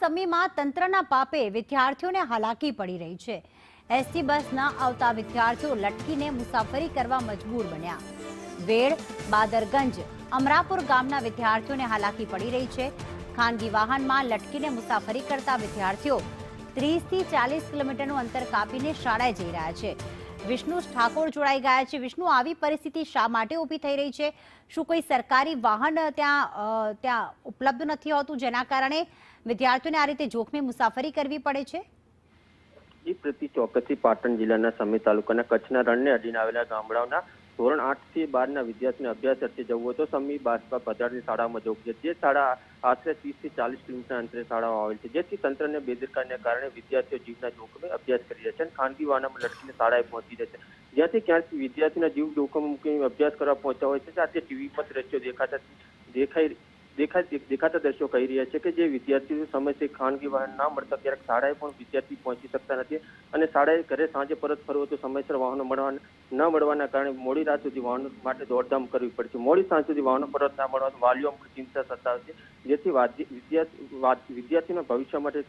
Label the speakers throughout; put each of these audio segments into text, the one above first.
Speaker 1: સમીમાં તંત્રના પાપે વિદ્યાર્થીઓને હાલાકી પડી રહી છે. એસટી બસ ના આવતા વિદ્યાર્થીઓ લટકીને મુસાફરી કરવા મજબૂર બન્યા. વેડ બાદરગંજ, અમરાપુર ગામના વિદ્યાર્થીઓને હાલાકી પડી રહી છે. ખાનગી વાહનમાં લટકીને મુસાફરી કરતા વિદ્યાર્થીઓ ત્રીસથી ચાલીસ કિલોમીટરનું અંતર કાપીને શાળાએ જઈ રહ્યા છે. વિષ્ણુ ઠાકોર જોડાઈ ગયા છે. વિષ્ણુ, આવી પરિસ્થિતિ શા માટે ઊભી થઈ રહી છે? શું કોઈ સરકારી વાહન ત્યાં ત્યાં ઉપલબ્ધ નથી હોતું? જેના કારણે વિદ્યાર્થીઓને આ રીતે જોખમી મુસાફરી કરવી પડે છે?
Speaker 2: જી, પ્રતિ ચોક્કસથી પાટણ જિલ્લાના સમી તાલુકાના કચ્છના રણને અડીને આવેલા ગામડાઓના ધોરણ આઠથી બાર ના વિદ્યાર્થીને અભ્યાસ અર્થે જવું હોય તો સમી બાસપા પધારની શાળામાં જવું છે જે શાળા આશરે ત્રીસથી ચાલીસ કિલોમીટર અંતરે શાળાઓ આવેલ છે. જેથી તંત્રને બેદરકારીને કારણે વિદ્યાર્થીઓ જીવના જોખમે અભ્યાસ કરી રહ્યા છે અને ખાનગી વાહનમાં લટકીને શાળાએ પહોંચી રહ્યા છે. જ્યાંથી ક્યાંથી વિદ્યાર્થીના જીવ જોખમ મૂકીને અભ્યાસ કરવા પહોંચ્યા હોય છે સાથે ટીવી પર દ્રશ્યો દેખાતા દેખાઈ દેખાતા દ્રશ્યો કહી રહ્યા છે કે જે વિદ્યાર્થીઓ સમયસર ખાનગી વાહન ના મળતા ક્યારેક શાળાએ પણ વિદ્યાર્થી પહોંચી શકતા નથી અને શાળાએ ઘરે સાંજે પરત ફરવો તો સમયસર વાહનો મળવા ન મળવાના કારણે મોડી રાત સુધી વાહનો માટે દોડધામ કરવી પડે છે. મોડી સાંજ સુધી વાહનો પરત ના મળવાનું વાલીઓ ચિંતા સતાવે છે. જેથી વાદ્ય- વિદ્યાર્થી વાદ- વિદ્યાર્થીના ભવિષ્ય માટે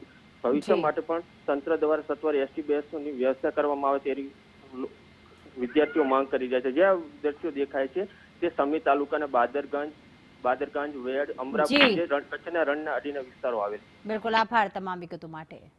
Speaker 2: ભવિષ્ય માટે પણ તંત્ર દ્વારા સત્વર એસટી બસની વ્યવસ્થા કરવામાં આવે તેવી વિદ્યાર્થીઓ માંગ કરી રહ્યા છે. જે દ્રશ્યો દેખાય છે તે સમી તાલુકાના બાદરગંજ બાદરગંજ વેડ અમરાપુર
Speaker 1: જે.
Speaker 2: રણ- કચ્છના રણના અડીના વિસ્તારો આવેલ.
Speaker 1: બિલકુલ. આભાર તમામ વિગતો માટે.